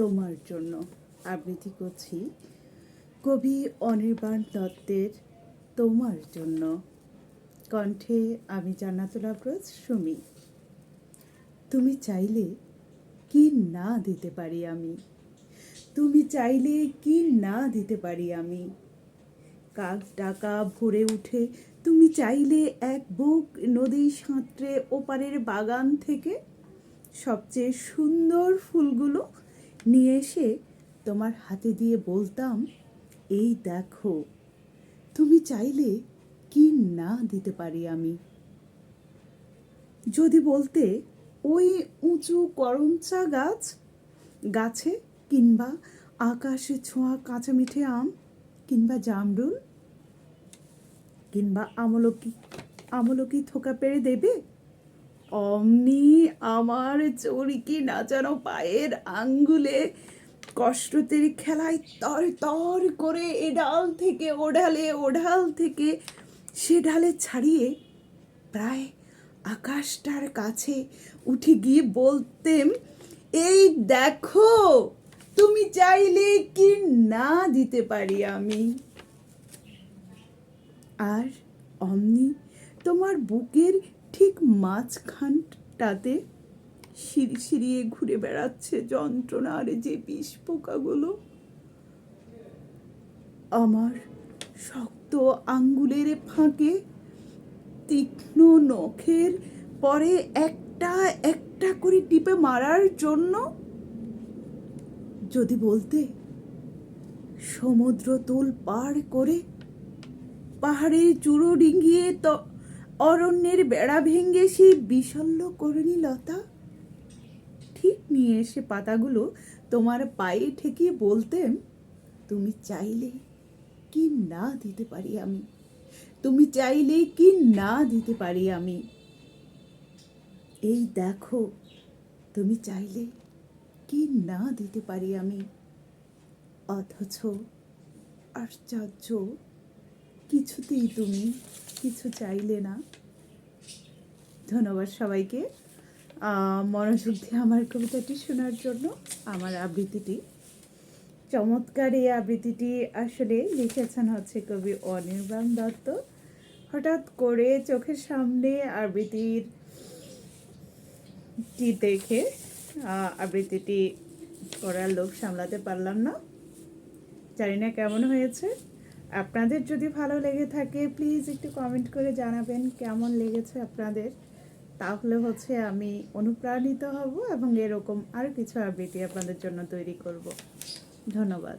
তোমার জন্য আবৃত্তি করছি। কবি অনির্বাণ দত্তের তোমার জন্য। কণ্ঠে আমি জান্নাতুল আফরোজ, সুমি। তুমি চাইলে কি না দিতে পারি আমি? তুমি চাইলে কি না দিতে পারি আমি? কাক ডাকা ভরে উঠে তুমি চাইলে এক বুক নদী সাঁতরে ওপারের বাগান থেকে সবচেয়ে সুন্দর ফুলগুলো নিয়ে এসে তোমার হাতে দিয়ে বলতাম, এই দেখো, তুমি চাইলে কি না দিতে পারি আমি? যদি বলতে ওই উঁচু করমচা গাছ, গাছে কিংবা আকাশে ছোঁয়া কাঁচা মিঠে আম, কিংবা জামরুল, কিংবা আমলকি আমলকি থোকা পেরে দেবে, অমনি আমার চরিকি নাচানো পায়ের আঙ্গুলে কষ্টতের খেলায় তর তর করে এ ডাল থেকে ও ঢালে ও ঢাল থেকে সে ঢালে ছাড়িয়ে প্রায় আকাশটার কাছে উঠে গিয়ে বলতেম, এই দেখো, তুমি চাইলে কি না দিতে পারি আমি? আর অমনি তোমার বুকের ঠিক মাঝখানটাতে সিঁড়ি সিঁড়িয়ে ঘুরে বেড়াচ্ছে যন্ত্রণা যন্ত্রণার যে বিষ পোকাগুলো। আমার শক্ত আঙ্গুলের ফাঁকে তীক্ষ্ণ নখের পরে একটা একটা করে টিপে মারার জন্য যদি বলতে সমুদ্র তুল পার করে পাহাড়ের চূড়ো ডিঙ্গিয়ে অরণ্যের বেড়া ভেঙে সেই বিশল্য করণী লতা ঠিক নিয়ে এসে পাতাগুলো তোমার পায়ে ঠেকিয়ে বলতেন, তুমি চাইলে কি না দিতে পারি আমি? তুমি চাইলে কি না দিতে পারি আমি? এই দেখো, তুমি চাইলে কি না দিতে পারি আমি? অথচ আশ্চর্য কিছুতেই তুমি কিছু চাইলে না। ধন্যবাদ সবাইকে। মনোযোগ দিয়ে আমার কবিতাটি শোনার জন্য আমার আবৃত্তিটি। চমৎকার এই আবৃত্তিটি আসলে লিখেছেন হচ্ছে কবি অনির্বাণ দত্ত। হঠাৎ করে চোখের সামনে আবৃত্তির টি দেখে আবৃত্তিটি করার লোক সামলাতে পারলাম না। জানি না কেমন হয়েছে। আপনাদের যদি ভালো লেগে থাকে প্লিজ একটু কমেন্ট করে জানাবেন কেমন লেগেছে আপনাদের। তাহলে হচ্ছে আমি অনুপ্রাণিত হব এবং এরকম আর কিছু আবৃত্তি আপনাদের জন্য তৈরি করব। ধন্যবাদ।